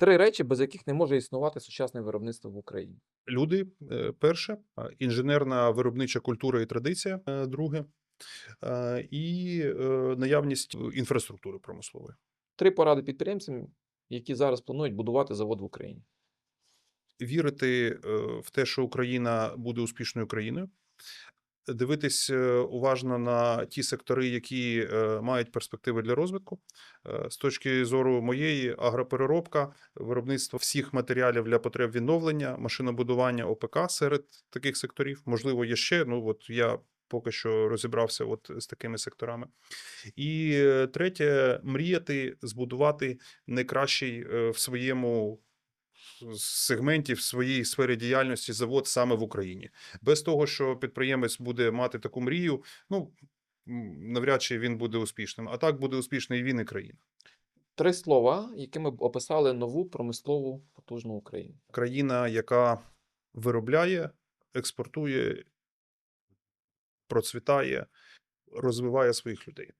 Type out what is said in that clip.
Три речі, без яких не може існувати сучасне виробництво в Україні. Люди е, перше, інженерна виробнича культура і традиція е, друге, е, і наявність інфраструктури промислової. Три поради підприємцям, які зараз планують будувати завод в Україні. Вірити в те, що Україна буде успішною країною. Дивитись е, уважно на ті сектори, які е, мають перспективи для розвитку. Е, З точки зору моєї агропереробка, виробництво всіх матеріалів для потреб відновлення, машинобудування ОПК серед таких секторів. Можливо, є ще. Ну от я поки що розібрався от з такими секторами. І третє, мріяти збудувати найкращий в своєму сегменті, в своїй сфері діяльності завод саме в Україні. Без того, що підприємець буде мати таку мрію, ну навряд чи він буде успішним. А так буде успішний і він і країна. Три слова, якими б описали нову промислову потужну Україну. Країна, яка виробляє, експортує, процвітає, розвиває своїх людей.